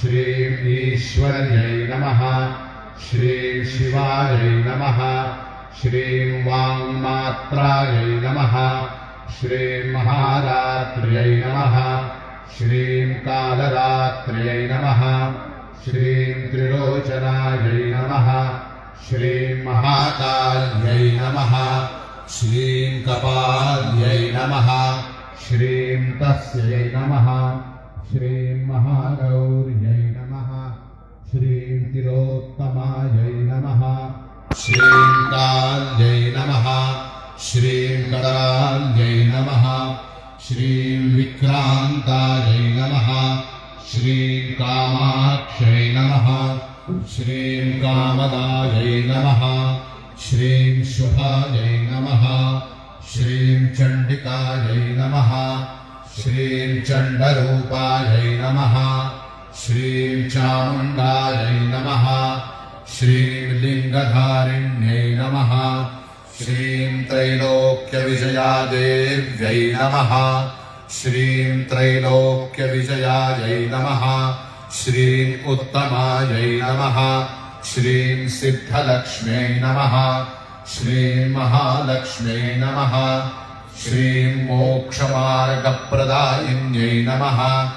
श्रीम् ईश्वर्यै नमः। श्रीं शिवायै नमः। श्रीं वाङ्मात्रायै नमः। श्रीं महारात्र्यै नमः। श्रीं कालरात्र्यै नमः। श्रीं त्रिलोचनायै नमः। श्रीं महाकाल्यै नमः। श्रीं कपाल्यै नमः। श्रीं तस्यै नमः श्रीं महागौर्यै नमः। श्रीं तिलोत्तमायै नमः। श्रीं काल्यै नमः। श्रीं कराल्यै नमः। श्रीं विक्रान्तायै नमः। श्रीं कामाक्षै नमः। श्रीं कामदायै नमः। श्रीं नमः। श्रीं चण्डिकायै नमः। श्रीं चण्डरूपायै नमः। श्रीं चामुण्डायै नमः। श्रीं लिङ्गधारिण्यै नमः। श्रीं त्रैलोक्यविजयादेव्यै नमः। श्रीं त्रैलोक्यविजयायै नमः। श्रीं उत्तमायै नमः। श्रीं सिद्धलक्ष्म्यै नमः। श्रीं महालक्ष्म्यै नमः श्रीं मोक्षमार्गप्रदायिन्यै नमः।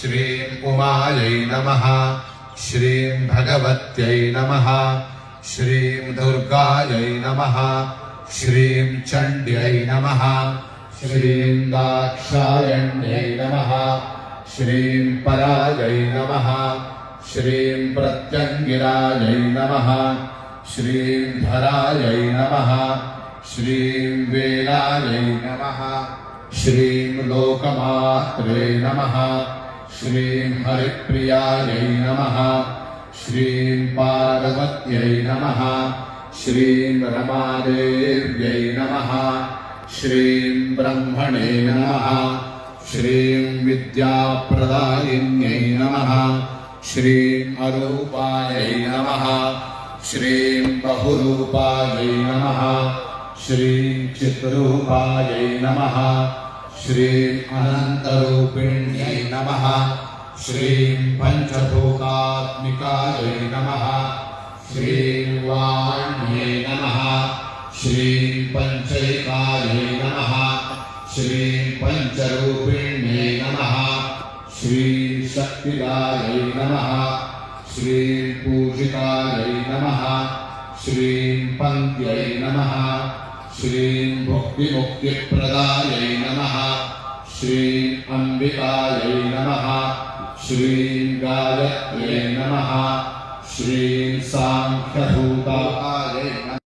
श्रीं उमायै नमः। श्रीं भगवत्यै नमः। श्रीं दुर्गायै नमः। श्रीं चण्ड्यै नमः। श्रीं दाक्षायण्यै नमः। श्रीं परायै नमः। श्रीं प्रत्यङ्गिरायै नमः। श्रीं धरायै नमः श्रीं वेलायै नमः। श्रीं लोकमात्रे नमः। श्रीं हरिप्रियायै नमः। श्रीं पार्वत्यै नमः। श्रीं रमादेव्यै नमः। श्रीं ब्रह्मणे नमः। श्रीं विद्याप्रदायिन्यै नमः। श्रीं अरूपायै नमः। श्रीं बहुरूपायै नमः श्रीं चित्रूपायै नमः। श्रीं अनन्तरूपिण्यै नमः। श्रीं पञ्चभूतात्मिकायै नमः। श्रीं वाण्यै नमः। श्रीं पञ्चैकायै नमः। श्रीं पञ्चरूपिण्यै नमः। श्रीं शक्तिदायै नमः। श्रीं पूजितायै नमः। श्रीं पङ्क्त्यै नमः। श्रीं भुक्तिमुक्तिप्रदायै नमः। श्रीं अम्बिकायै नमः। श्रीं गायत्र्यै नमः। श्रीं साङ्ख्यभूताय